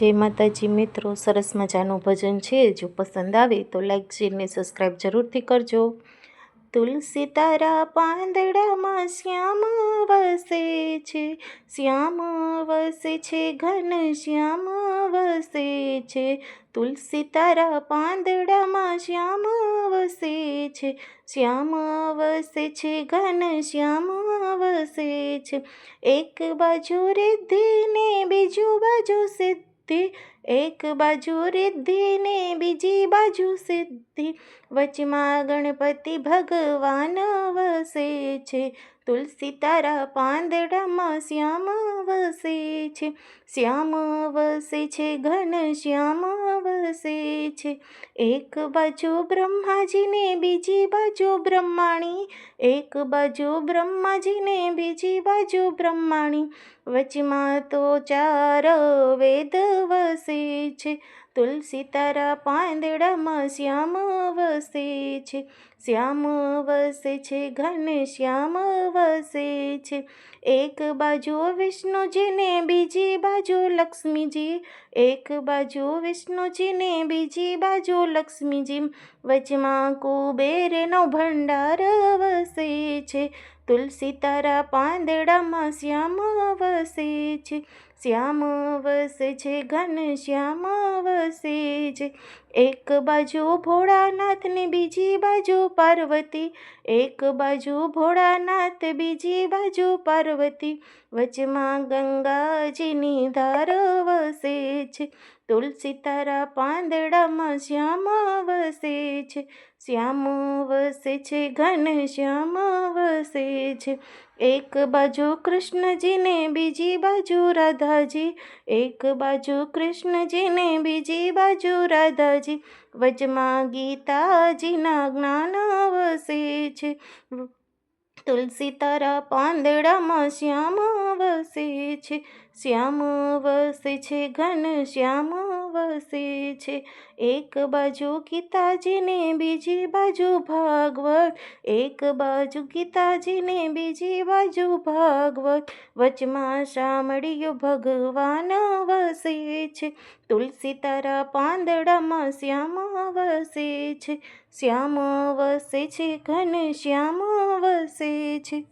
જય માતાજી મિત્રો, સરસ મજાનું ભજન છે. જો પસંદ આવે તો લાઈક શેરને સબસ્ક્રાઈબ જરૂરથી કરજો. તુલસી તારા પાંદડામાં શ્યામ વસે છે. શ્યામ વસે છે, ઘન શ્યામ વસે છે. તુલસી તારા પાંદડામાં શ્યામ વસે છે. શ્યામ વસે છે, ઘન શ્યામ વસે છે. એક બાજુ રિદ્ધિ ને બીજું બાજુ સિદ્ધિ તે એક બાજુ રિદ્ધિ ને બીજી બાજુ સિદ્ધિ. વચમાં ગણપતિ ભગવાન વસે છે. તુલસી તારા પાંદડામાં શ્યામ વસે છે. શ્યામ વસે છે, ઘન શ્યામ વસે છે. એક બાજુ બ્રહ્માજીને બીજી બાજુ બ્રહ્માણી. એક બાજુ બ્રહ્માજીને બીજી બાજુ બ્રહ્માણી. વચમાં તો ચાર વેદ વસે છે. તુલસી તારા પાંદડામાં શ્યામ વસે છે. શ્યામ વસે છે, ઘન શ્યામ વસે છે. એક બાજુ વિષ્ણુજીને બીજી બાજુ લક્ષ્મીજી. એક બાજુ વિષ્ણુજીને બીજી બાજુ લક્ષ્મીજી. વચમાં કુબેરનો ભંડાર વસે છે. તુલસી તારા પાંદડામાં શ્યામ વસે છે. શ્યામ વસે છે ઘન, શ્યામ વસે છે. એક બાજુ ભોળાનાથને, બીજી બાજુ પાર્વતી. એક બાજુ ભોળાનાથ, બીજી બાજુ પાર્વતી. વચમાં ગંગાજીની ધાર વસે છે. તુલસી તારા પાંદડામાં શ્યામ વસે છે, શ્યામ વસે છે, ઘન શ્યામ વસે છે. એક બાજુ કૃષ્ણજીને, બીજી બાજુ રાધાજી. એક બાજુ કૃષ્ણજીને, બીજી બાજુ રાધાજી. વચમાં ગીતાજીના જ્ઞાન વસે છે. તુલસી તારા પાંદડામાં શ્યામ વસે છે, શ્યામ વસે છે, ઘન શ્યામ વસે છે. એક બાજુ ગીતાજીને, બીજી બાજુ ભાગવત. એક બાજુ ગીતાજીને, બીજી બાજુ ભાગવત. વચમાં શામળિયો ભગવાન વસે છે. તુલસી તારા પાંદડામાં શ્યામ વસે છે. શ્યામ વસે છે, ઘન શ્યામ વસે છે.